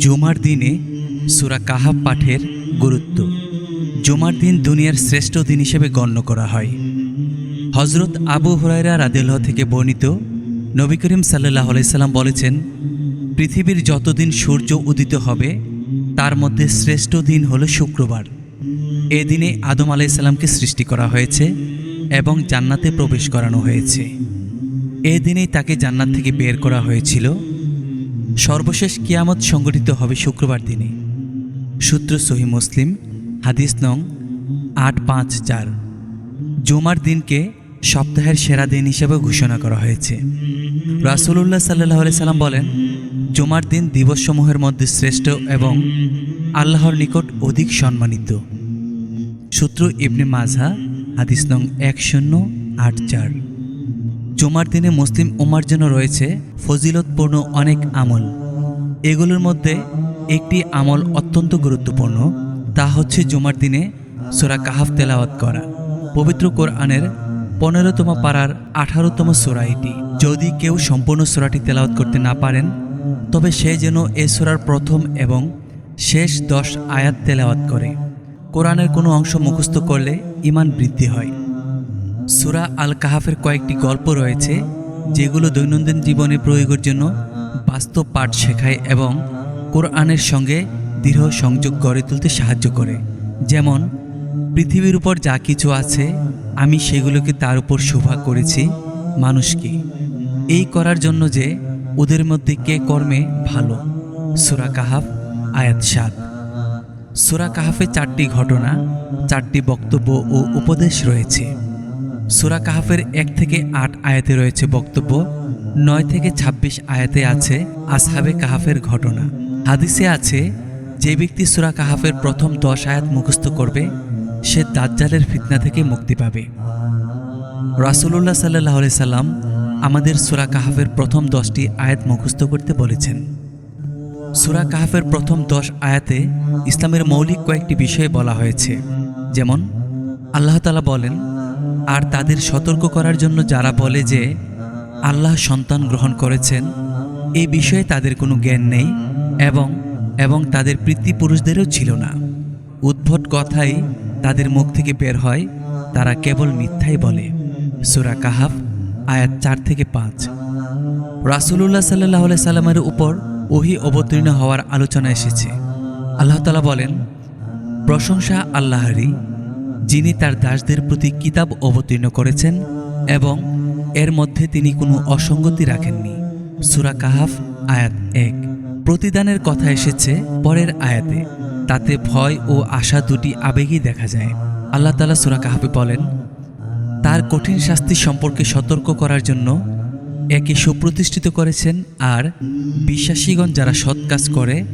জুমার দিনে সুরা কাহাব পাঠের গুরুত্ব। জুমার দিন দুনিয়ার শ্রেষ্ঠ দিন হিসেবে গণ্য করা হয়। হজরত আবু হুরাইরা রাদিল্লাহ থেকে বর্ণিত নবী করিম সাল্লাহ আলাইসাল্লাম বলেছেন, পৃথিবীর যতদিন সূর্য উদিত হবে, তার মধ্যে শ্রেষ্ঠ দিন হলো শুক্রবার। এ দিনে আদম আলাইসাল্লামকে সৃষ্টি করা হয়েছে এবং জান্নাতে প্রবেশ করানো হয়েছে। এ দিনেই তাকে জান্নাত থেকে বের করা হয়েছিল। সর্বশেষ কিয়ামত সংগঠিত হবে শুক্রবার দিনে। সূত্র সহি মুসলিম, হাদিস নং আট পাঁচ চার। জুমার দিনকে সপ্তাহের সেরা দিন হিসেবে ঘোষণা করা হয়েছে। রাসুলুল্লাহ সাল্লাহ সাল্লাম বলেন, জুমার দিন দিবসসমূহের মধ্যে শ্রেষ্ঠ এবং আল্লাহর নিকট অধিক সম্মানিত। সূত্র ইবনে মাজহা, হাদিস নং এক শূন্য আট চার। জুমার দিনে মুসলিম উম্মার জন্য রয়েছে ফজিলতপূর্ণ অনেক আমল। এগুলোর মধ্যে একটি আমল অত্যন্ত গুরুত্বপূর্ণ, তা হচ্ছে জুমার দিনে সোরা কাহাফ তেলাওয়াত করা। পবিত্র কোরআনের পনেরোতম পাড়ার আঠারোতম সোরা এটি। যদি কেউ সম্পূর্ণ সোরাটি তেলাওয়াত করতে না পারেন, তবে সে যেন এ সোরার প্রথম এবং শেষ দশ আয়াত তেলাওয়াত করে। কোরআনের কোনো অংশ মুখস্থ করলে ইমান বৃদ্ধি হয়। সুরা আল কাহাফের কয়েকটি গল্প রয়েছে, যেগুলো দৈনন্দিন জীবনে প্রয়োগের জন্য বাস্তব পাঠ শেখায় এবং কোরআনের সঙ্গে দৃঢ় সংযোগ গড়ে তুলতে সাহায্য করে। যেমন, পৃথিবীর উপর যা কিছু আছে, আমি সেগুলোকে তার উপর শোভা করেছি, মানুষকে। এই করার জন্য যে ওদের মধ্যে কে কর্মে ভালো। সুরা কাহাফ, আয়াত সাত। সুরা কাহাফে চারটি ঘটনা, চারটি বক্তব্য ও উপদেশ রয়েছে। সুরা কাহাফের এক থেকে আট আয়াতে রয়েছে বক্তব্য, নয় থেকে ২৬ আয়াতে আছে আসহাবে কাহাফের ঘটনা। হাদিসে আছে, যে ব্যক্তি সুরা কাহাফের প্রথম দশ আয়াত মুখস্থ করবে, সে দাজ্জালের ফিতনা থেকে মুক্তি পাবে। রাসুলুল্লাহ সাল্লাহ সাল্লাম আমাদের সুরা কাহাফের প্রথম দশটি আয়াত মুখস্থ করতে বলেছেন। সুরা কাহাফের প্রথম দশ আয়াতে ইসলামের মৌলিক কয়েকটি বিষয়ে বলা হয়েছে, যেমন, আল্লাহ তালা বলেন আর তাদের সতর্ক করার জন্য যারা বলে যে আল্লাহ সন্তান গ্রহণ করেছেন, এ বিষয়ে তাদের কোনো জ্ঞান নেই এবং এবং তাদের পিতৃপুরুষদেরও ছিল না। উদ্ভট কথাই তাদের মুখ থেকে বের হয়, তারা কেবল মিথ্যাই বলে। সুরা কাহাফ, আয়াত চার থেকে পাঁচ। রাসুলুল্লাহ সাল্লাহ সাল্লামের উপর ওহি অবতীর্ণ হওয়ার আলোচনা এসেছে। আল্লাহ তালা বলেন, প্রশংসা আল্লাহরই যিনি তার দাসদের প্রতি কিতাব অবতীর্ণ করেছেন এবং এর মধ্যে তিনি কোনো অসঙ্গতি রাখেননি। সুরা কাহাফ, আয়াত এক। প্রতিদানের কথা এসেছে পরের আয়াতে। তাতে ভয় ও আশা দুটি আবেগই দেখা যায়। আল্লাহ তালা সুরা কাহাফে বলেন, তার কঠিন শাস্তি সম্পর্কে সতর্ক করার জন্য একে সুপ্রতিষ্ঠিত করেছেন আর বিশ্বাসীগণ যারা সৎ কাজ করে,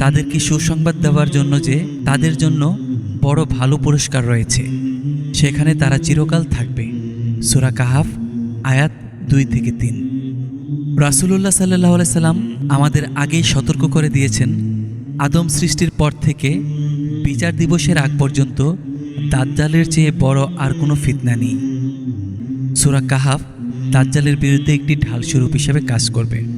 তাদেরকে সুসংবাদ দেওয়ার জন্য যে তাদের জন্য বড় ভালো পুরস্কার রয়েছে। সেখানে তারা চিরকাল থাকবে। সুরা কাহাফ, আয়াত দুই থেকে তিন। রাসুলুল্লাহ সাল্লাহ সাল্লাম আমাদের আগেই সতর্ক করে দিয়েছেন, আদম সৃষ্টির পর থেকে বিচার দিবসের আগ পর্যন্ত দাজ্জালের চেয়ে বড় আর কোনো ফিতনা নেই। সুরা কাহাফ দাজ্জালের বিরুদ্ধে একটি ঢাল স্বরূপ হিসেবে কাজ করবে।